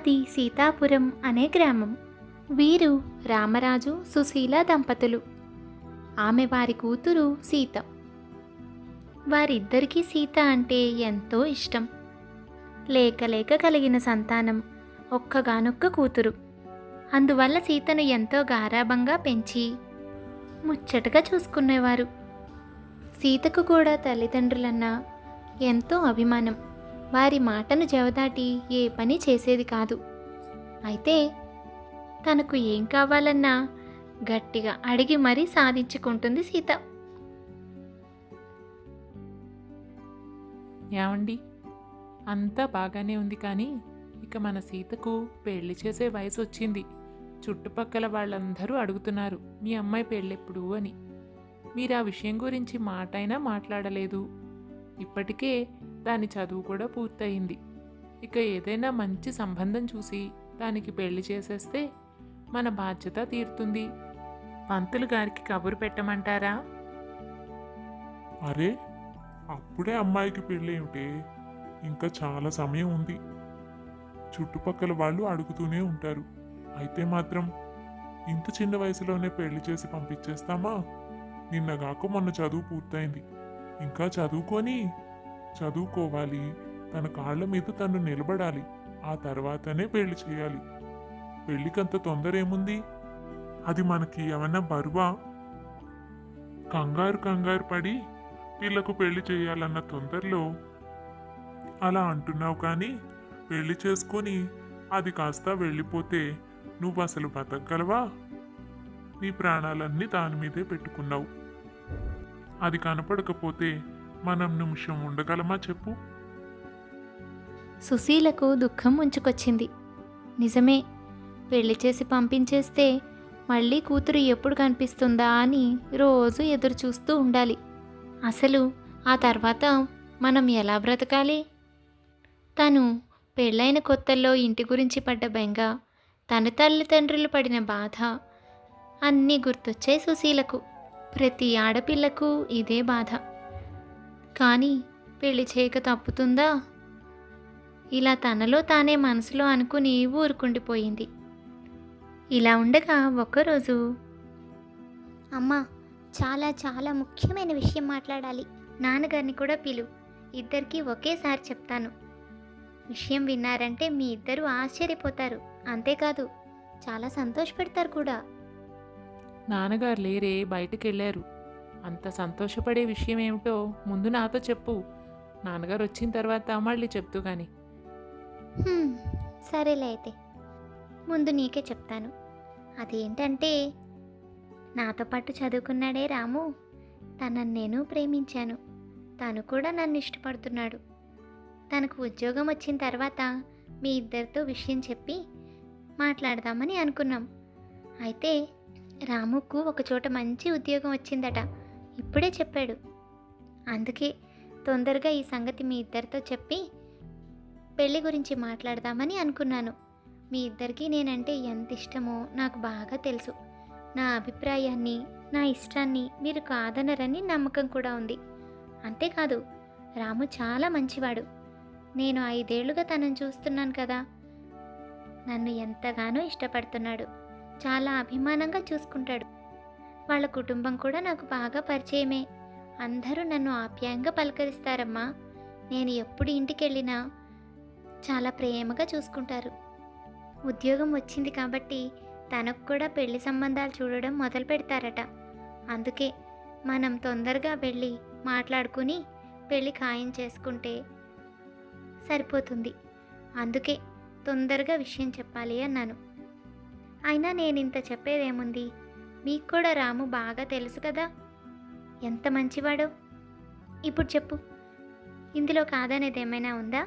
అది సీతాపురం అనే గ్రామం. వీరు రామరాజు సుశీల దంపతులు. ఆమె వారి కూతురు సీత. వారిద్దరికీ సీత అంటే ఎంతో ఇష్టం. లేక లేక కలిగిన సంతానం ఒక్కగానొక్క కూతురు. అందువల్ల సీతను ఎంతో గారాభంగా పెంచి ముచ్చటగా చూసుకునేవారు. సీతకు కూడా తల్లిదండ్రులన్నా ఎంతో అభిమానం. వారి మాటను జవదాటి ఏ పని చేసేది కాదు. అయితే తనకు ఏం కావాలన్నా గట్టిగా అడిగి మరీ సాధించుకుంటుంది సీత. ఏమండి? అంతా బాగానే ఉంది కానీ ఇక మన సీతకు పెళ్ళి చేసే వయసు వచ్చింది. చుట్టుపక్కల వాళ్ళందరూ అడుగుతున్నారు మీ అమ్మాయి పెళ్ళెప్పుడు? అని. మీరు ఆ విషయం గురించి మాటైనా మాట్లాడలేదు. ఇప్పటికే దాని చదువు కూడా పూర్తయింది. ఇక ఏదైనా మంచి సంబంధం చూసి దానికి పెళ్ళి చేసేస్తే మన బాధ్యత తీరుతుంది. పంతులు గారికి కబురు పెట్టమంటారా? అరే అప్పుడే అమ్మాయికి పెళ్ళి ఉంటే ఇంకా చాలా సమయం ఉంది. చుట్టుపక్కల వాళ్ళు అడుగుతూనే ఉంటారు. అయితే మాత్రం ఇంత చిన్న వయసులోనే పెళ్ళి చేసి పంపించేస్తామా? నిన్నగాక మొన్న చదువు పూర్తయింది. ఇంకా చదువుకొని చదువుకోవాలి. తన కాళ్ళ మీద తను నిలబడాలి. ఆ తర్వాతనే పెళ్ళి చేయాలి. పెళ్ళికంత తొందర ఏముంది? అది మనకి ఏమన్నా బరువా? కంగారు కంగారు పడి పిల్లకు పెళ్ళి చేయాలన్న తొందరలో అలా అంటున్నావు కానీ పెళ్ళి చేసుకొని అది కాస్త వెళ్ళిపోతే నువ్వు అసలు బతకగలవా? నీ ప్రాణాలన్నీ దాని మీదే పెట్టుకున్నావు. అది కనపడకపోతే మనం నిమిషం ఉండగలమా చెప్పు. సుశీలకు దుఃఖం ఉంచుకొచ్చింది నిజమే పెళ్ళి చేసి పంపించేస్తే మళ్ళీ కూతురు ఎప్పుడు కనిపిస్తుందా అని రోజు ఎదురు చూస్తూ ఉండాలి. అసలు ఆ తర్వాత మనం ఎలా బ్రతకాలి? తను పెళ్ళైన కొత్తల్లో ఇంటి గురించి పడ్డ బెంగ తన తల్లిదండ్రులు పడిన బాధ అన్నీ గుర్తొచ్చాయి సుశీలకు. ప్రతి ఆడపిల్లకు ఇదే బాధ. కానీ పెళ్ళి చేయక తప్పుతుందా? ఇలా తనలో తానే మనసులో అనుకుని ఊరుకుండిపోయింది. ఇలా ఉండగా ఒక్కరోజు అమ్మా చాలా చాలా ముఖ్యమైన విషయం మాట్లాడాలి. నాన్నగారిని కూడా పిలు. ఇద్దరికి ఒకేసారి చెప్తాను. విషయం విన్నారంటే మీ ఇద్దరు ఆశ్చర్యపోతారు. అంతేకాదు చాలా సంతోషపెడతారు కూడా. నాన్నగారు లేరే బయటికి వెళ్ళారు అంత సంతోషపడే విషయం ఏమిటో ముందు నాతో చెప్పు. నాన్నగారు వచ్చిన తర్వాత మళ్ళీ చెప్తూ గాని. సరేలే అయితే. ముందు నీకే చెప్తాను. అదేంటంటే నాతో పాటు చదువుకున్నాడే రాము. తనని నేను ప్రేమించాను. తను కూడా నన్ను ఇష్టపడుతున్నాడు. తనకు ఉద్యోగం వచ్చిన తర్వాత మీ ఇద్దరితో విషయం చెప్పి మాట్లాడదామని అనుకున్నాం. అయితే రాముకు ఒకచోట మంచి ఉద్యోగం వచ్చిందట. ఇప్పుడే చెప్పాడు. అందుకే తొందరగా ఈ సంగతి మీ ఇద్దరితో చెప్పి పెళ్ళి గురించి మాట్లాడదామని అనుకున్నాను. మీ ఇద్దరికీ నేనంటే ఎంత ఇష్టమో నాకు బాగా తెలుసు. నా అభిప్రాయాన్ని నా ఇష్టాన్ని మీరు కాదనరని నమ్మకం కూడా ఉంది. అంతేకాదు రాము చాలా మంచివాడు. నేను ఐదేళ్ళుగా తనను చూస్తున్నాను కదా. నన్ను ఎంతగానో ఇష్టపడుతున్నాడు. చాలా అభిమానంగా చూసుకుంటాడు. వాళ్ళ కుటుంబం కూడా నాకు బాగా పరిచయమే. అందరూ నన్ను ఆప్యాయంగా పలకరిస్తారమ్మా. నేను ఎప్పుడు ఇంటికి వెళ్ళినా చాలా ప్రేమగా చూసుకుంటారు. ఉద్యోగం వచ్చింది కాబట్టి తనకు కూడా పెళ్ళి సంబంధాలు చూడడం మొదలు పెడతారట. అందుకే మనం తొందరగా వెళ్ళి మాట్లాడుకుని పెళ్ళి ఖాయం చేసుకుంటే సరిపోతుంది. అందుకే తొందరగా విషయం చెప్పాలి అన్నాను. అయినా నేను ఇంత చెప్పేదేముంది? మీకు కూడా రాము బాగా తెలుసు కదా. ఎంత మంచివాడో. ఇప్పుడు చెప్పు. ఇందులో కాదనేది ఏమైనా ఉందా?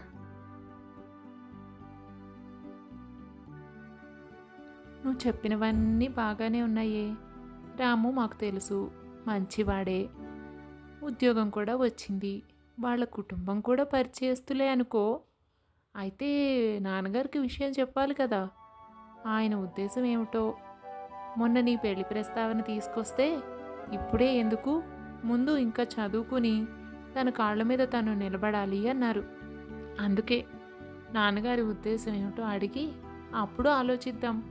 నువ్వు చెప్పినవన్నీ బాగానే ఉన్నాయే. రాము మాకు తెలుసు. మంచివాడే. ఉద్యోగం కూడా వచ్చింది. వాళ్ళ కుటుంబం కూడా పరిచయస్తులే అనుకో. అయితే నాన్నగారికి విషయం చెప్పాలి కదా. ఆయన ఉద్దేశం ఏమిటో. మొన్న నీ పెళ్ళి ప్రస్తావన తీసుకొస్తే ఇప్పుడే ఎందుకు? ముందు ఇంకా చదువుకుని తన కాళ్ళ మీద తను నిలబడాలి అన్నారు. అందుకే నాన్నగారి ఉద్దేశం ఏమిటో అడిగి అప్పుడు ఆలోచిద్దాం.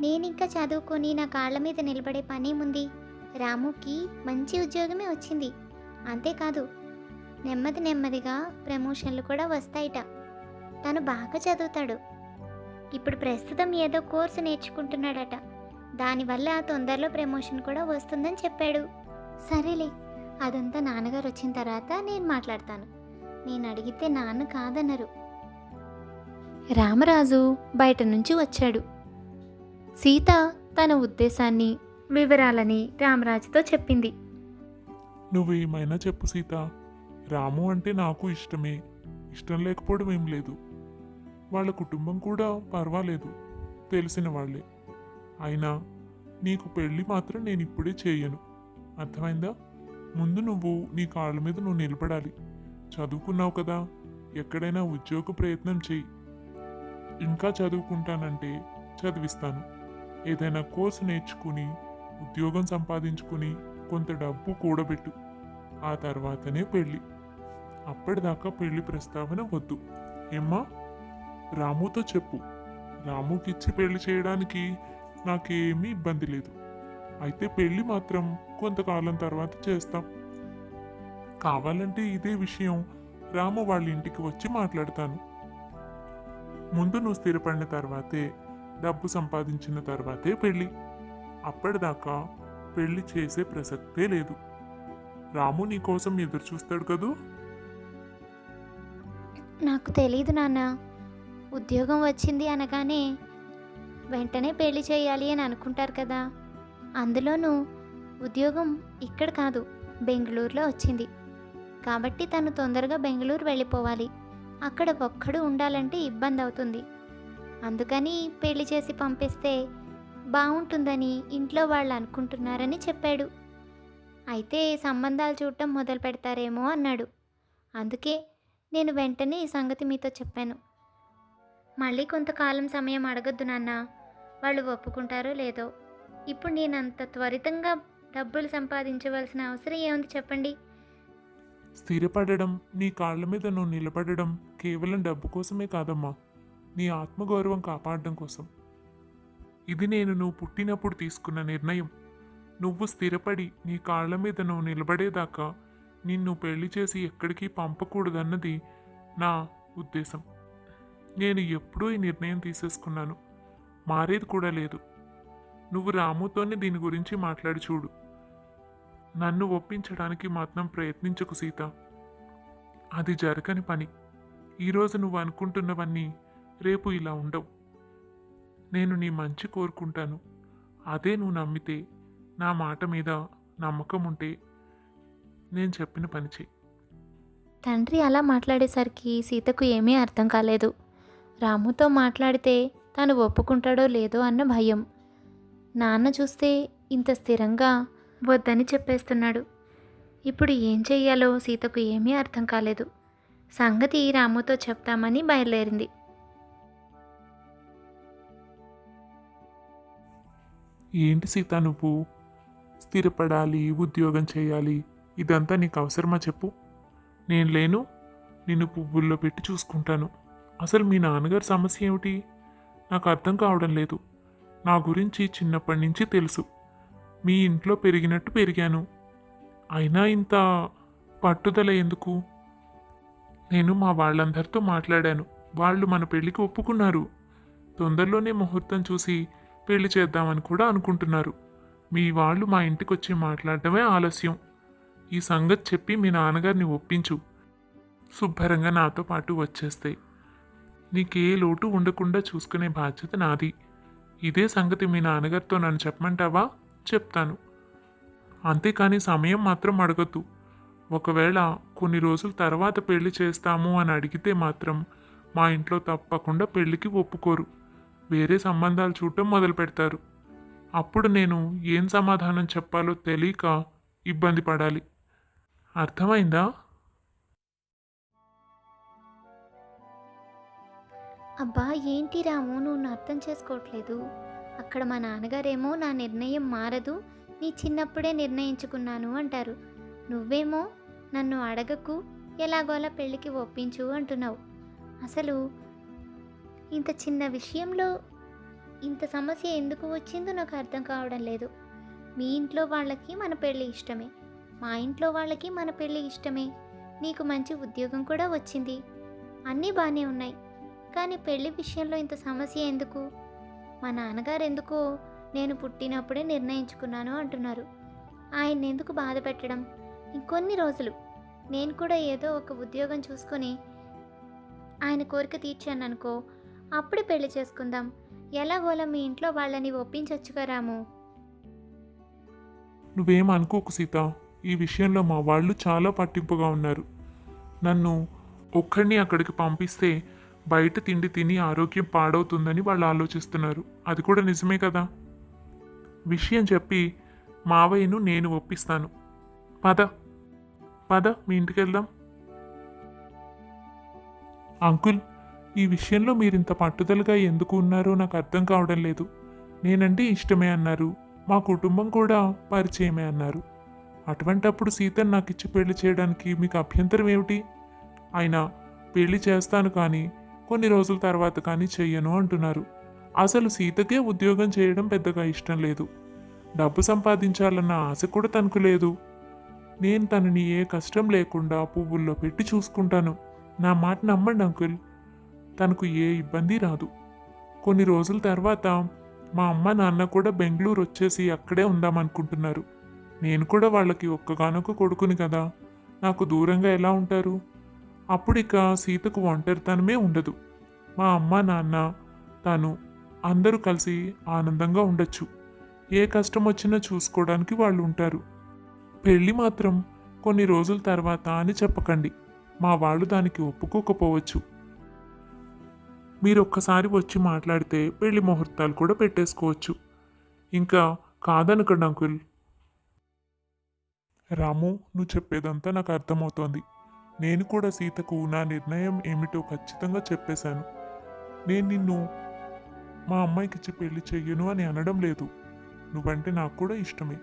నేను ఇంకా చదువుకొని నా కాళ్ళ మీద నిలబడే పనేముంది రాముకి మంచి ఉద్యోగమే వచ్చింది. అంతేకాదు నెమ్మది నెమ్మదిగా ప్రమోషన్లు కూడా వస్తాయిట. తను బాగా చదువుతాడు. ఇప్పుడు ప్రస్తుతం ఏదో కోర్సు నేర్చుకుంటున్నాడట. దానివల్ల తొందరలో ప్రమోషన్ కూడా వస్తుందని చెప్పాడు. సరేలే అదంతా నాన్నగారు వచ్చిన తర్వాత నేను మాట్లాడతాను. నేను అడిగితే నాన్న కాదన్నారు. రామరాజు బయట నుంచి వచ్చాడు. సీత తన ఉద్దేశాన్ని వివరాలని రామరాజుతో చెప్పింది. నువ్వు ఏమైనా చెప్పు సీత రాము అంటే నాకు ఇష్టమే. ఇష్టం లేకపోవడం ఏం లేదు. వాళ్ళ కుటుంబం కూడా పర్వాలేదు. తెలిసిన వాళ్ళే. అయినా నీకు పెళ్ళి మాత్రం నేను ఇప్పుడే చేయను. అర్థమైందా? ముందు నువ్వు నీ కాళ్ళ మీద నువ్వు నిలబడాలి. చదువుకున్నావు కదా ఎక్కడైనా ఉద్యోగ ప్రయత్నం చెయ్యి. ఇంకా చదువుకుంటానంటే చదివిస్తాను. ఏదైనా కోర్సు నేర్చుకుని ఉద్యోగం సంపాదించుకుని కొంత డబ్బు కూడబెట్టు. ఆ తర్వాతనే పెళ్ళి. అప్పటిదాకా పెళ్ళి ప్రస్తావన వద్దు. ఏమ్మా? రాముతో చెప్పు. రాముకిచ్చి పెళ్ళి చేయడానికి నాకేమీ ఇబ్బంది లేదు. అయితే పెళ్ళి మాత్రం కొంతకాలం తర్వాత చేస్తాం. కావాలంటే ఇదే విషయం రాము వాళ్ళ ఇంటికి వచ్చి మాట్లాడతాను. ముందు నువ్వు స్థిరపడిన తర్వాతే డబ్బు సంపాదించిన తర్వాతే పెళ్ళి. అప్పటిదాకా పెళ్ళి చేసే ప్రసక్తే లేదు. రాము నీ కోసం ఎదురు చూస్తాడు కదూ? నాకు తెలీదు నాన్న. ఉద్యోగం వచ్చింది అనగానే వెంటనే పెళ్ళి చేయాలి అని అనుకుంటారు కదా. అందులోనూ ఉద్యోగం ఇక్కడ కాదు బెంగళూరులో వచ్చింది. కాబట్టి తను తొందరగా బెంగళూరు వెళ్ళిపోవాలి. అక్కడ ఒక్కడు ఉండాలంటే ఇబ్బంది అవుతుంది. అందుకని పెళ్ళి చేసి పంపిస్తే బాగుంటుందని ఇంట్లో వాళ్ళు అనుకుంటున్నారని చెప్పాడు. అయితే సంబంధాలు చూడటం మొదలు పెడతారేమో అన్నాడు. అందుకే నేను వెంటనే ఈ సంగతి మీతో చెప్పాను. మళ్ళీ కొంతకాలం సమయం అడగద్దు నాన్నా. వాళ్ళు ఒప్పుకుంటారో లేదో? ఇప్పుడు నేను అంత త్వరితంగా డబ్బులు సంపాదించవలసిన అవసరం ఏముంది చెప్పండి? స్థిరపడడం నీ కాళ్ళ మీద నువ్వు నిలబడడం కేవలం డబ్బు కోసమే కాదమ్మా. నీ ఆత్మగౌరవం కాపాడడం కోసం. ఇది నేను నువ్వు పుట్టినప్పుడు తీసుకున్న నిర్ణయం. నువ్వు స్థిరపడి నీ కాళ్ళ మీద నువ్వు నిలబడేదాకా నిన్ను పెళ్ళి చేసి ఎక్కడికి పంపకూడదన్నది నా ఉద్దేశం. నేను ఎప్పుడూ ఈ నిర్ణయం తీసేసుకున్నాను. మారేది కూడా లేదు. నువ్వు రాముతోనే దీని గురించి మాట్లాడి చూడు. నన్ను ఒప్పించడానికి మాత్రం ప్రయత్నించకు సీత. అది జరగని పని. ఈరోజు నువ్వు అనుకుంటున్నవన్నీ రేపు ఇలా ఉండవు. నేను నీ మంచి కోరుకుంటాను. అదే నువ్వు నమ్మితే నా మాట మీద నమ్మకం ఉంటే నేను చెప్పిన పని చెయ్యి. తండ్రి అలా మాట్లాడేసరికి సీతకు ఏమీ అర్థం కాలేదు. రాముతో మాట్లాడితే తను ఒప్పుకుంటాడో లేదో అన్న భయం. నాన్న చూస్తే ఇంత స్థిరంగా వద్దని చెప్పేస్తున్నాడు. ఇప్పుడు ఏం చెయ్యాలో సీతకు ఏమీ అర్థం కాలేదు. సంగతి రాముతో చెప్తామని బయలుదేరింది. ఏంటి సీత నువ్వు? స్థిరపడాలి ఉద్యోగం చేయాలి ఇదంతా నీకు అవసరమా చెప్పు. నేను లేను నిన్ను పువ్వుల్లో పెట్టి చూసుకుంటాను. అసలు మీ నాన్నగారి సమస్య ఏమిటి? నాకు అర్థం కావడం లేదు. నా గురించి చిన్నప్పటి నుంచి తెలుసు. మీ ఇంట్లో పెరిగినట్టు పెరిగాను. అయినా ఇంత పట్టుదల ఎందుకు? నేను మా వాళ్ళందరితో మాట్లాడాను. వాళ్ళు మన పెళ్ళికి ఒప్పుకున్నారు. తొందరలోనే ముహూర్తం చూసి పెళ్ళి చేద్దామని కూడా అనుకుంటున్నారు. మీ వాళ్ళు మా ఇంటికి వచ్చి మాట్లాడటమే ఆలస్యం. ఈ సంగతి చెప్పి మీ నాన్నగారిని ఒప్పించు. శుభ్రంగా నాతో పాటు వచ్చేస్తాయి. నీకే లోటు ఉండకుండా చూసుకునే బాధ్యత నాది. ఇదే సంగతి మీ నాన్నగారితో నన్ను చెప్పమంటావా? చెప్తాను. అంతేకాని సమయం మాత్రం అడగద్దు. ఒకవేళ కొన్ని రోజుల తర్వాత పెళ్ళి చేస్తాము అని అడిగితే మాత్రం మా ఇంట్లో తప్పకుండా పెళ్ళికి ఒప్పుకోరు. వేరే సంబంధాలు చూడటం మొదలు పెడతారు. అప్పుడు నేను ఏం సమాధానం చెప్పాలో తెలియక ఇబ్బంది పడాలి. అర్థమైందా? అబ్బా ఏంటి రాము? నువ్వు అర్థం చేసుకోవట్లేదు. అక్కడ మా నాన్నగారేమో నా నిర్ణయం మారదు నీ చిన్నప్పుడే నిర్ణయించుకున్నాను అంటారు. నువ్వేమో నన్ను అడగకు ఎలాగోలా పెళ్ళికి ఒప్పించు అంటున్నావు. అసలు ఇంత చిన్న విషయంలో ఇంత సమస్య ఎందుకు వచ్చిందో నాకు అర్థం కావడం లేదు. మీ ఇంట్లో వాళ్ళకి మన పెళ్ళి ఇష్టమే. మా ఇంట్లో వాళ్ళకి మన పెళ్ళి ఇష్టమే. నీకు మంచి ఉద్యోగం కూడా వచ్చింది. అన్నీ బాగానే ఉన్నాయి. కానీ పెళ్ళి విషయంలో ఇంత సమస్య ఎందుకు? మా నాన్నగారు ఎందుకో నేను పుట్టినప్పుడే నిర్ణయించుకున్నాను అంటున్నారు. ఆయన ఎందుకు బాధ పెట్టడం? ఇంకొన్ని రోజులు. నేను కూడా ఏదో ఒక ఉద్యోగం చూసుకొని ఆయన కోరిక తీర్చాను అనుకో అప్పుడు పెళ్ళి చేసుకుందాం. ఎలాగోలా మీ ఇంట్లో వాళ్ళని ఒప్పించొచ్చుగా రాము? నువ్వేం అనుకోకు సీత. ఈ విషయంలో మా వాళ్ళు చాలా పట్టింపుగా ఉన్నారు. నన్ను ఒక్కడిని అక్కడికి పంపిస్తే బయట తిండి తిని ఆరోగ్యం పాడవుతుందని వాళ్ళు ఆలోచిస్తున్నారు. అది కూడా నిజమే కదా? విషయం చెప్పి మావయ్యను నేను ఒప్పిస్తాను. పద పద మీ ఇంటికి వెళ్దాం అంకుల్ ఈ విషయంలో మీరింత పట్టుదలగా ఎందుకు ఉన్నారో నాకు అర్థం కావడం లేదు. నేనంటే ఇష్టమే అన్నారు. మా కుటుంబం కూడా పరిచయమే అన్నారు. అటువంటప్పుడు సీతను నాకు ఇచ్చి పెళ్ళి చేయడానికి మీకు అభ్యంతరం ఏమిటి? అయినా పెళ్ళి చేస్తాను కానీ కొన్ని రోజుల తర్వాత కానీ చెయ్యను అంటున్నారు. అసలు సీతకే ఉద్యోగం చేయడం పెద్దగా ఇష్టం లేదు. డబ్బు సంపాదించాలన్న ఆశ కూడా తనకు లేదు. నేను తనని ఏ కష్టం లేకుండా పువ్వుల్లో పెట్టి చూసుకుంటాను. నా మాట నమ్మండి అంకుల్. తనకు ఏ ఇబ్బంది రాదు. కొన్ని రోజుల తర్వాత మా అమ్మ నాన్న కూడా బెంగళూరు వచ్చేసి అక్కడే ఉందామనుకుంటున్నారు. నేను కూడా వాళ్ళకి ఒక్కగానొక్క కొడుకుని కదా. నాకు దూరంగా ఎలా ఉంటారు? అప్పుడు సీతకు ఒంటరితనమే ఉండదు. మా అమ్మ నాన్న తను అందరూ కలిసి ఆనందంగా ఉండొచ్చు. ఏ కష్టం వచ్చినా చూసుకోవడానికి వాళ్ళు ఉంటారు పెళ్ళి మాత్రం కొన్ని రోజుల తర్వాత అని చెప్పకండి. మా వాళ్ళు దానికి ఒప్పుకోకపోవచ్చు. మీరు ఒక్కసారి వచ్చి మాట్లాడితే పెళ్ళి ముహూర్తాలు కూడా పెట్టేసుకోవచ్చు. ఇంకా కాదనకండి అంకుల్. రాము నువ్వు చెప్పేదంతా నాకు అర్థమవుతోంది. నేను కూడా సీతకు నా నిర్ణయం ఏమిటో ఖచ్చితంగా చెప్పేశాను. నేను నిన్ను మా అమ్మాయికిచ్చి పెళ్ళి చెయ్యను అని అనడం లేదు. నువ్వంటే నాకు కూడా ఇష్టమే.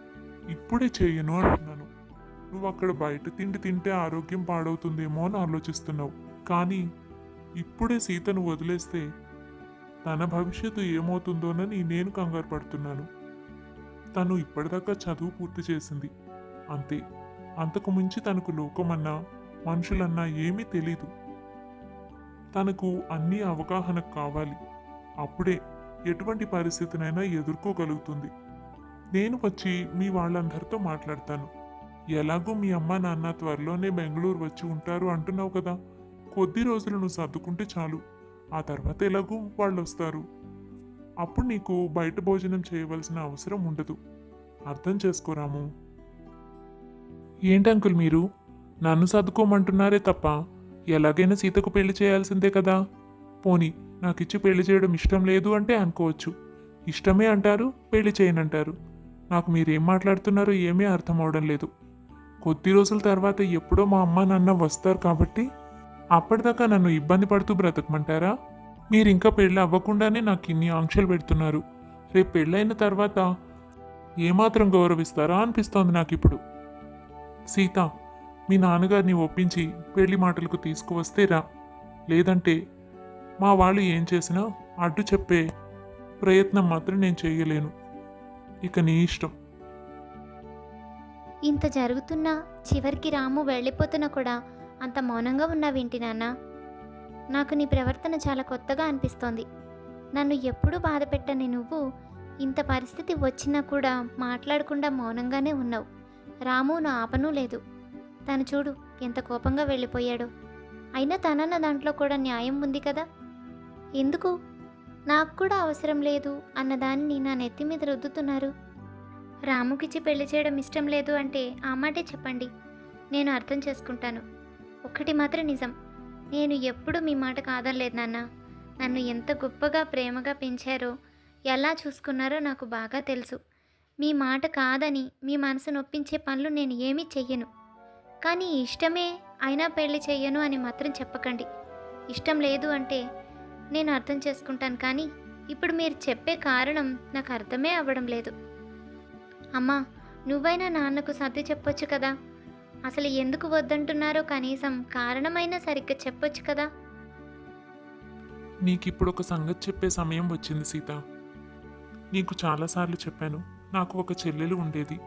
ఇప్పుడే చెయ్యను అంటున్నాను. నువ్వు అక్కడ బయట తిండి తింటే ఆరోగ్యం పాడవుతుందేమో అని ఆలోచిస్తున్నావు. కానీ ఇప్పుడే సీతను వదిలేస్తే తన భవిష్యత్తు ఏమవుతుందోనని నేను కంగారు పడుతున్నాను. తను ఇప్పటిదాకా చదువు పూర్తి చేసింది. అంతే. అంతకు మించి తనకు లోకమన్నా మనుషులన్నా ఏమీ తెలీదు. తనకు అన్ని అవగాహన కావాలి. అప్పుడే ఎటువంటి పరిస్థితినైనా ఎదుర్కోగలుగుతుంది. నేను వచ్చి మీ వాళ్ళందరితో మాట్లాడతాను. ఎలాగో మీ అమ్మ నాన్న త్వరలోనే బెంగళూరు వచ్చి ఉంటారు అంటున్నావు కదా. కొద్ది రోజులు నువ్వు సర్దుకుంటే చాలు. ఆ తర్వాత ఎలాగో వాళ్ళు వస్తారు అప్పుడు నీకు బయట భోజనం చేయవలసిన అవసరం ఉండదు. అర్థం చేసుకోరాము ఏంటి అంకుల్ మీరు? నన్ను సర్దుకోమంటున్నారే తప్ప ఎలాగైనా సీతకు పెళ్ళి చేయాల్సిందే కదా. పోనీ నాకు ఇచ్చి పెళ్ళి చేయడం ఇష్టం లేదు అంటే అనుకోవచ్చు. ఇష్టమే అంటారు పెళ్ళి చేయనంటారు. నాకు మీరేం మాట్లాడుతున్నారో ఏమీ అర్థం అవడం లేదు. కొద్ది రోజుల తర్వాత ఎప్పుడో మా అమ్మ నాన్న వస్తారు కాబట్టి అప్పటిదాకా నన్ను ఇబ్బంది పడుతూ బ్రతకమంటారా? మీరు ఇంకా పెళ్ళి అవ్వకుండానే నాకు ఇన్ని ఆంక్షలు పెడుతున్నారు. రేపు పెళ్ళైన తర్వాత ఏమాత్రం గౌరవిస్తారా అనిపిస్తోంది నాకు ఇప్పుడు సీత మీ నాన్నగారిని ఒప్పించి పెళ్ళి మాటలకు తీసుకువస్తే రా. లేదంటే మా వాళ్ళు ఏం చేసినా అడ్డు చెప్పే ప్రయత్నం మాత్రం నేను చేయలేను. ఇక నీ ఇష్టం. ఇంత జరుగుతున్నా చివరికి రాము వెళ్ళిపోతున్నా కూడా అంత మౌనంగా ఉన్నావేంటి నాన్న? నాకు నీ ప్రవర్తన చాలా కొత్తగా అనిపిస్తోంది. నన్ను ఎప్పుడూ బాధ పెట్టని నువ్వు ఇంత పరిస్థితి వచ్చినా కూడా మాట్లాడకుండా మౌనంగానే ఉన్నావు. రాము నా ఆపనూ లేదు. తను చూడు ఎంత కోపంగా వెళ్ళిపోయాడో. అయినా తనన్న దాంట్లో కూడా న్యాయం ఉంది కదా? ఎందుకు? నాకు కూడా అవసరం లేదు అన్నదాన్ని నా నెత్తి మీద రుద్దుతున్నారు. రాముకిచ్చి పెళ్ళి చేయడం ఇష్టం లేదు అంటే ఆ మాటే చెప్పండి. నేను అర్థం చేసుకుంటాను. ఒక్కటి మాత్రం నిజం. నేను ఎప్పుడు మీ మాట కాదనలేదు నాన్న. నన్ను ఎంత గొప్పగా ప్రేమగా పెంచారో ఎలా చూసుకున్నారో నాకు బాగా తెలుసు. మీ మాట కాదని మీ మనసు నొప్పించే పనులు నేను ఏమీ చెయ్యను. కానీ ఇష్టమే అయినా పెళ్ళి చెయ్యను అని మాత్రం చెప్పకండి. ఇష్టం లేదు అంటే నేను అర్థం చేసుకుంటాను కానీ ఇప్పుడు మీరు చెప్పే కారణం నాకు అర్థమే అవ్వడం లేదు. అమ్మా నువ్వైనా నాన్నకు సర్ది చెప్పొచ్చు కదా? అసలు ఎందుకు వద్దంటున్నారో కనీసం కారణమైనా సరిగ్గా చెప్పొచ్చు కదా? నీకిప్పుడు ఒక సంగతి చెప్పే సమయం వచ్చింది సీత. నీకు చాలాసార్లు చెప్పాను నాకు ఒక చెల్లెలు ఉండేది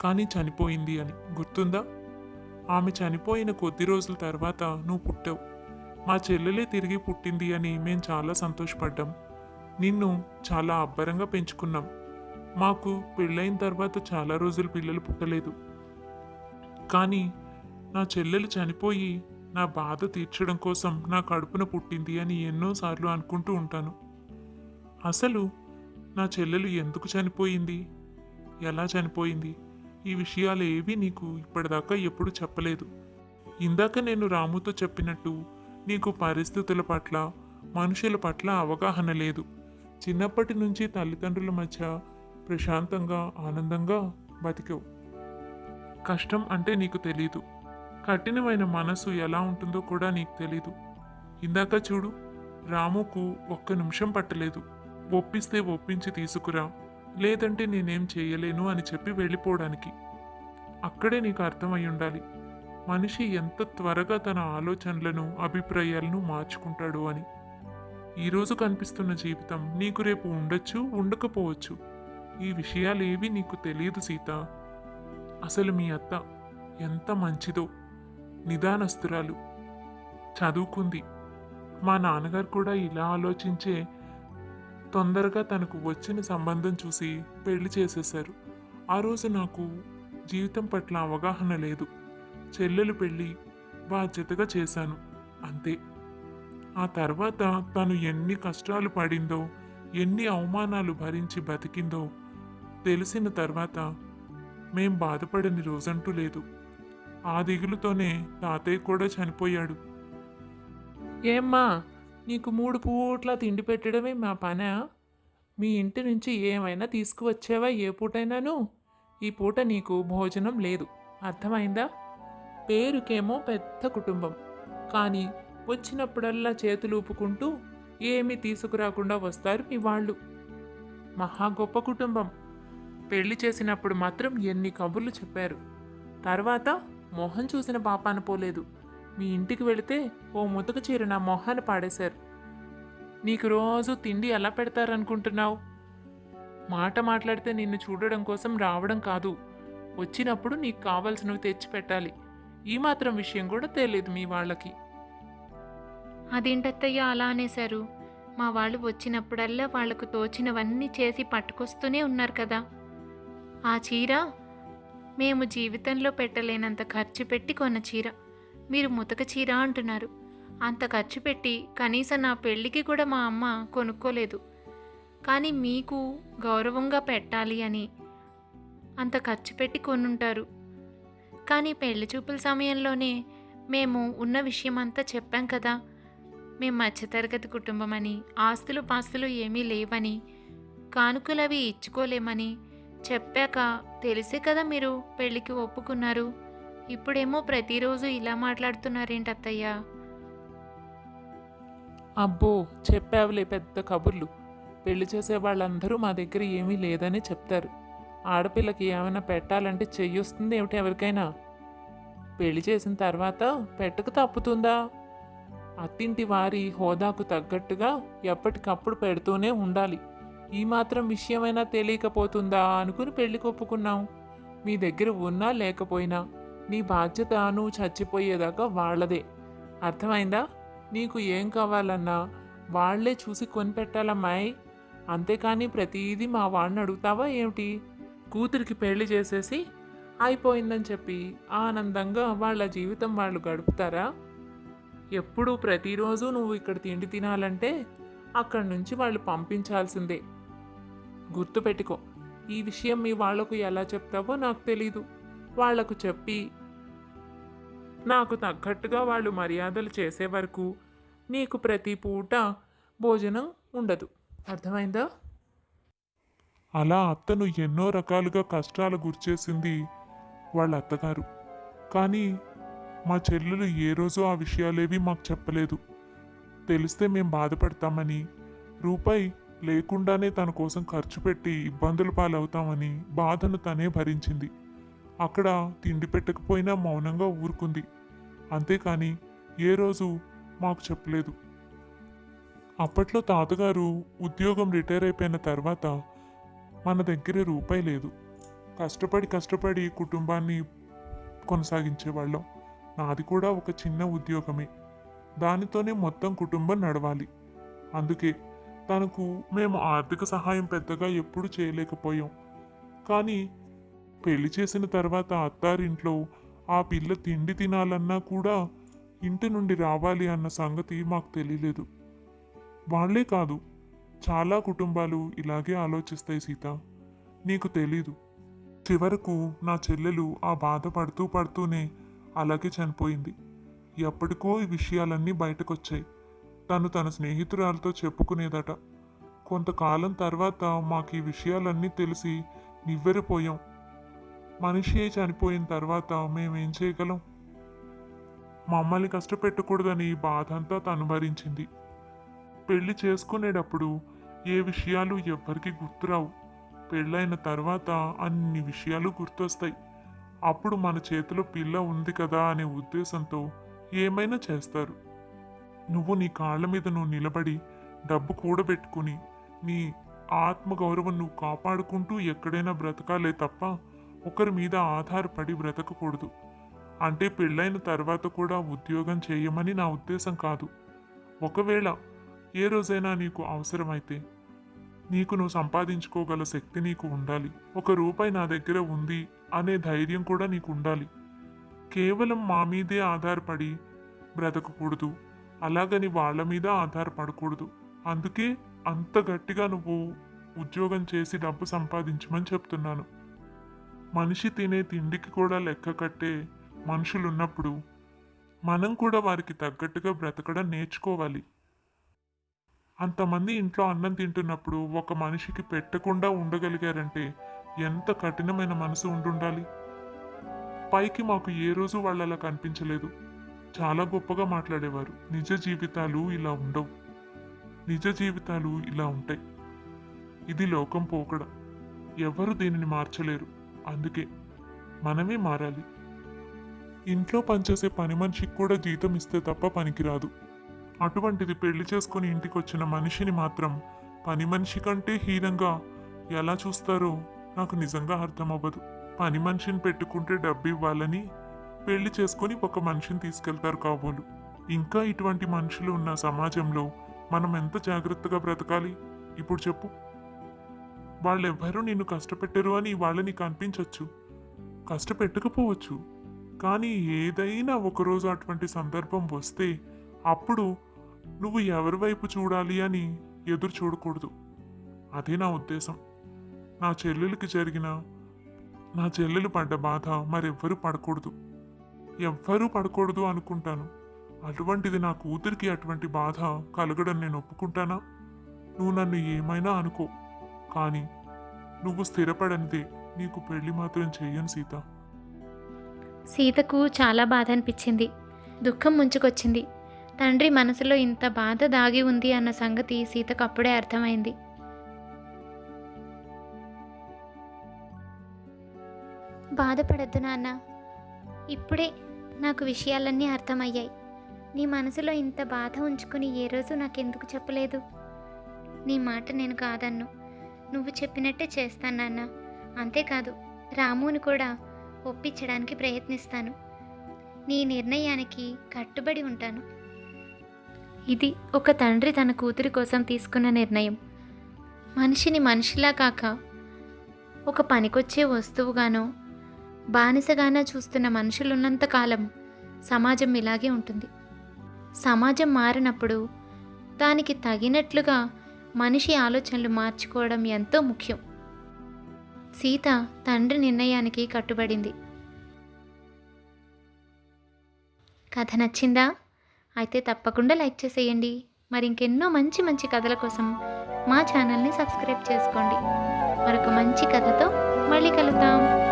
కానీ చనిపోయింది అని. గుర్తుందా? ఆమె చనిపోయిన కొద్ది రోజుల తర్వాత నువ్వు పుట్టావు. మా చెల్లెలే తిరిగి పుట్టింది అని మేము చాలా సంతోషపడ్డాం. నిన్ను చాలా అబ్బరంగా పెంచుకున్నాం. మాకు పెళ్ళైన తర్వాత చాలా రోజులు పిల్లలు పుట్టలేదు. కానీ నా చెల్లెలు చనిపోయి నా బాధ తీర్చడం కోసం నా కడుపున పుట్టింది అని ఎన్నోసార్లు అనుకుంటూ ఉంటాను. అసలు నా చెల్లెలు ఎందుకు చనిపోయింది? ఎలా చనిపోయింది? ఈ విషయాలు ఏవి నీకు ఇప్పటిదాకా ఎప్పుడు చెప్పలేదు. ఇందాక నేను రాముతో చెప్పినట్టు నీకు పరిస్థితుల పట్ల మనుషుల పట్ల అవగాహన లేదు. చిన్నప్పటి నుంచి తల్లిదండ్రుల మధ్య ప్రశాంతంగా ఆనందంగా బతికావు. కష్టం అంటే నీకు తెలీదు. కఠినమైన మనసు ఎలా ఉంటుందో కూడా నీకు తెలీదు. ఇందాక చూడు రాముకు ఒక్క నిమిషం పట్టలేదు. ఒప్పిస్తే ఒప్పించి తీసుకురా. లేదంటే నేనేం చేయలేను అని చెప్పి వెళ్ళిపోవడానికి. అక్కడే నీకు అర్థమై ఉండాలి. మనిషి ఎంత త్వరగా తన ఆలోచనలను అభిప్రాయాలను మార్చుకుంటాడు అని. ఈరోజు కనిపిస్తున్న జీవితం నీకు రేపు ఉండొచ్చు ఉండకపోవచ్చు. ఈ విషయాలు ఏవి నీకు తెలియదు సీత. అసలు మీ అత్త ఎంత మంచిదో నిదానస్తురాలు. చదువుకుంది. మా నాన్నగారు కూడా ఇలా ఆలోచించే తొందరగా తనకు వచ్చిన సంబంధం చూసి పెళ్ళి చేసేశారు. ఆ రోజు నాకు జీవితం పట్ల అవగాహన లేదు. చెల్లెలు పెళ్ళి బాధ్యతగా చేశాను. అంతే. ఆ తర్వాత తను ఎన్ని కష్టాలు పడిందో ఎన్ని అవమానాలు భరించి బతికిందో తెలిసిన తర్వాత మేం బాధపడని రోజంటూ లేదు. ఆ దిగులుతోనే తాతయ్య కూడా చనిపోయాడు. ఏమ్మా నీకు మూడు పూట్ల తిండి పెట్టడమే మా పనా? మీ ఇంటి నుంచి ఏమైనా తీసుకువచ్చావా ఏ పూటైనాను? ఈ పూట నీకు భోజనం లేదు. అర్థమైందా? పేరుకేమో పెద్ద కుటుంబం. కానీ వచ్చినప్పుడల్లా చేతులు ఊపుకుంటూ ఏమీ తీసుకురాకుండా వస్తారు మీ వాళ్ళు. మహా గొప్ప కుటుంబం. పెళ్ళి చేసినప్పుడు మాత్రం ఎన్ని కబుర్లు చెప్పారు. తర్వాత మొహం చూసిన పాపాన పోలేదు. మీ ఇంటికి వెళితే ఓ ముతక చీర నా మొహాన్ని పాడేశారు. నీకు రోజు తిండి ఎలా పెడతారనుకుంటున్నావు? మాట మాట్లాడితే నిన్ను చూడడం కోసం రావడం కాదు. వచ్చినప్పుడు నీకు కావలసినవి తెచ్చి పెట్టాలి. ఈ మాత్రం విషయం కూడా తెలియదు మీ వాళ్ళకి. అదేంటత్తయ్య అలా అనేశారు? మా వాళ్ళు వచ్చినప్పుడల్లా వాళ్ళకు తోచినవన్నీ చేసి పట్టుకొస్తూనే ఉన్నారు కదా. ఆ చీర మేము జీవితంలో పెట్టలేనంత ఖర్చు పెట్టి కొన్న చీర. మీరు ముతక చీర అంటున్నారు. అంత ఖర్చు పెట్టి కనీసం నా పెళ్ళికి కూడా మా అమ్మ కొనుక్కోలేదు. కానీ మీకు గౌరవంగా పెట్టాలి అని అంత ఖర్చు పెట్టి కొనుంటారు. కానీ పెళ్ళి చూపుల సమయంలోనే మేము ఉన్న విషయం అంతా చెప్పాం కదా. మేము మధ్యతరగతి కుటుంబం అని ఆస్తులు పాస్తులు ఏమీ లేవని కానుకలవి ఇచ్చుకోలేమని చెప్పాక తెలిసే కదా మీరు పెళ్ళికి ఒప్పుకున్నారు. ఇప్పుడేమో ప్రతిరోజు ఇలా మాట్లాడుతున్నారేంటి అత్తయ్య? అబ్బో చెప్పావులే పెద్ద కబుర్లు. పెళ్ళి చేసే వాళ్ళందరూ మా దగ్గర ఏమీ లేదని చెప్తారు. ఆడపిల్లకి ఏమైనా పెట్టాలంటే చెయ్యొస్తుంది ఏమిటి ఎవరికైనా? పెళ్ళి చేసిన తర్వాత పెట్టక తప్పుతుందా? అత్తింటి వారి హోదాకు తగ్గట్టుగా ఎప్పటికప్పుడు పెడుతూనే ఉండాలి. ఈ మాత్రం విషయమైనా తెలియకపోతుందా అనుకుని పెళ్ళి ఒప్పుకున్నాం. మీ దగ్గర ఉన్నా లేకపోయినా. నీ బాధ్యత నువ్వు చచ్చిపోయేదాకా వాళ్ళదే. అర్థమైందా? నీకు ఏం కావాలన్నా వాళ్ళే చూసి కొనిపెట్టాలమ్మాయి అంతేకాని ప్రతిదీ మా వాడిని అడుగుతావా ఏమిటి? కూతురికి పెళ్ళి చేసేసి అయిపోయిందని చెప్పి ఆనందంగా వాళ్ళ జీవితం వాళ్ళు గడుపుతారా? ఎప్పుడు ప్రతిరోజు నువ్వు ఇక్కడ తిండి తినాలంటే అక్కడి నుంచి వాళ్ళు పంపించాల్సిందే. గుర్తుపెట్టుకో ఈ విషయం మీ వాళ్ళకు ఎలా చెప్తావో నాకు తెలీదు. వాళ్ళకు చెప్పి నాకు తగ్గట్టుగా వాళ్ళు మర్యాదలు చేసే వరకు నీకు ప్రతి పూట భోజనం ఉండదు. అర్థమైందా? అలా అత్తను ఎన్నో రకాలుగా కష్టాలు గురిచేసింది వాళ్ళ అత్తగారు. కానీ మా చెల్లెలు ఏ రోజు ఆ విషయాలేవి మాకు చెప్పలేదు. తెలిస్తే మేం బాధపడతామని రూపాయి లేకుండానే తన కోసం ఖర్చు పెట్టి ఇబ్బందుల పాలవుతామని బాధను తనే భరించింది. అక్కడ తిండి పెట్టకపోయినా మౌనంగా ఊరుకుంది. అంతేకాని ఏ రోజు మాకు చెప్పలేదు. అప్పట్లో తాతగారు ఉద్యోగం రిటైర్ అయిపోయిన తర్వాత మన దగ్గర రూపాయి లేదు. కష్టపడి కష్టపడి కుటుంబాన్ని కొనసాగించేవాళ్ళం నాది కూడా ఒక చిన్న ఉద్యోగమే. దానితోనే మొత్తం కుటుంబం నడవాలి. అందుకే తనకు మేము ఆర్థిక సహాయం పెద్దగా ఎప్పుడూ చేయలేకపోయాం. కానీ పెళ్ళి చేసిన తర్వాత అత్తారింట్లో ఆ పిల్ల తిండి తినాలన్నా కూడా ఇంటి నుండి రావాలి అన్న సంగతి మాకు తెలియలేదు వాళ్ళే కాదు చాలా కుటుంబాలు ఇలాగే ఆలోచిస్తాయి సీత. నీకు తెలీదు. చివరకు నా చెల్లెలు ఆ బాధ పడుతూ పడుతూనే అలాగే చనిపోయింది. ఎప్పటికో ఈ విషయాలన్నీ బయటకొచ్చాయి. తను తన స్నేహితురాలతో చెప్పుకునేదట. కొంతకాలం తర్వాత మాకు ఈ విషయాలన్నీ తెలిసి నివ్వెరపోయాం. మనిషి చనిపోయిన తర్వాత మేమేం చేయగలం? మమ్మల్ని కష్టపెట్టకూడదని బాధంతా బాధ అంతా తను భరించింది. పెళ్ళి చేసుకునేటప్పుడు ఏ విషయాలు ఎవ్వరికి గుర్తురావు. పెళ్ళైన తర్వాత అన్ని విషయాలు గుర్తొస్తాయి. అప్పుడు మన చేతిలో పిల్ల ఉంది కదా అనే ఉద్దేశంతో ఏమైనా చేస్తారు. నువ్వు నీ కాళ్ళ మీద నువ్వు నిలబడి డబ్బు కూడబెట్టుకుని నీ ఆత్మగౌరవం నువ్వు కాపాడుకుంటూ ఎక్కడైనా బ్రతకాలే తప్ప ఒకరి మీద ఆధారపడి బ్రతకకూడదు. అంటే పెళ్ళైన తర్వాత కూడా ఉద్యోగం చేయమని నా ఉద్దేశం కాదు. ఒకవేళ ఏ రోజైనా నీకు అవసరమైతే నీకు నువ్వు సంపాదించుకోగల శక్తి నీకు ఉండాలి. ఒక రూపాయి నా దగ్గర ఉంది అనే ధైర్యం కూడా నీకు ఉండాలి. కేవలం మా మీదే ఆధారపడి బ్రతకకూడదు. అలాగని వాళ్ళ మీద ఆధారపడకూడదు. అందుకే అంత గట్టిగా నువ్వు ఉద్యోగం చేసి డబ్బు సంపాదించమని చెప్తున్నాను. మనిషి తినే తిండికి కూడా లెక్క కట్టే మనుషులున్నప్పుడు మనం కూడా వారికి తగ్గట్టుగా బ్రతకడం నేర్చుకోవాలి. అంతమంది ఇంట్లో అన్నం తింటున్నప్పుడు ఒక మనిషికి పెట్టకుండా ఉండగలిగారంటే ఎంత కఠినమైన మనసు ఉండుండాలి. పైకి మాకు ఏ రోజు వాళ్ళు అలా కనిపించలేదు. చాలా గొప్పగా మాట్లాడేవారు. నిజ జీవితాలు ఇలా ఉండవు. నిజ జీవితాలు ఇలా ఉంటాయి. ఇది లోకం పోకడ. ఎవరు దీనిని మార్చలేరు. అందుకే మనమే మారాలి. ఇంట్లో పనిచేసే పని మనిషికి కూడా జీతం ఇస్తే తప్ప పనికిరాదు. అటువంటిది పెళ్ళి చేసుకుని ఇంటికి వచ్చిన మనిషిని మాత్రం పని మనిషి కంటే హీనంగా ఎలా చూస్తారో నాకు నిజంగా అర్థం అవ్వదు పని మనిషిని పెట్టుకుంటే డబ్బు ఇవ్వాలని పెళ్ళి చేసుకొని ఒక మనిషిని తీసుకెళ్తారు కాబోలు. ఇంకా ఇటువంటి మనుషులు ఉన్న సమాజంలో మనం ఎంత జాగ్రత్తగా బ్రతకాలి? ఇప్పుడు చెప్పు. వాళ్ళెవ్వరూ నిన్ను కష్టపెట్టరు అని వాళ్ళని నీకు అనిపించవచ్చు కష్టపెట్టకపోవచ్చు. కానీ ఏదైనా ఒకరోజు అటువంటి సందర్భం వస్తే అప్పుడు నువ్వు ఎవరి వైపు చూడాలి అని ఎదురు చూడకూడదు. అదే నా ఉద్దేశం. నా చెల్లెలకి జరిగిన నా చెల్లెలు పడ్డ బాధ మరెవ్వరూ పడకూడదు. ఎవ్వరూ పడకూడదు అనుకుంటాను. అటువంటిది నా కూతురికి అటువంటి బాధ కలగడం నేను ఒప్పుకుంటానా? నువ్వు నన్ను ఏమైనా అనుకో. కానీ నువ్వు స్థిరపడంతే నీకు పెళ్ళి మాత్రం చెయ్యను సీత. సీతకు చాలా బాధ అనిపించింది. దుఃఖం ముంచుకొచ్చింది. తండ్రి మనసులో ఇంత బాధ దాగి ఉంది అన్న సంగతి సీతకు అప్పుడే అర్థమైంది. బాధపడద్దు నాన్న. ఇప్పుడే నాకు విషయాలన్నీ అర్థమయ్యాయి. నీ మనసులో ఇంత బాధ ఉంచుకుని ఏ రోజు నాకెందుకు చెప్పలేదు? నీ మాట నేను కాదన్ను. నువ్వు చెప్పినట్టే చేస్తాను నాన్న. అంతేకాదు రాముని కూడా ఒప్పించడానికి ప్రయత్నిస్తాను. నీ నిర్ణయానికి కట్టుబడి ఉంటాను. ఇది ఒక తండ్రి తన కూతురి కోసం తీసుకున్న నిర్ణయం. మనిషిని మనిషిలా కాక ఒక పనికొచ్చే వస్తువుగానో బానిసగానో చూస్తున్న మనుషులున్నంతకాలం సమాజం ఇలాగే ఉంటుంది. సమాజం మారినప్పుడు దానికి తగినట్లుగా మనిషి ఆలోచనలు మార్చుకోవడం ఎంతో ముఖ్యం. సీత తండ్రి నిర్ణయానికి కట్టుబడింది. కథ నచ్చిందా? అయితే తప్పకుండా లైక్ చేసేయండి. మరి ఇంకెన్నో మంచి మంచి కథల కోసం మా ఛానల్ని సబ్స్క్రైబ్ చేసుకోండి. మరొక మంచి కథతో మళ్ళీ కలుద్దాం.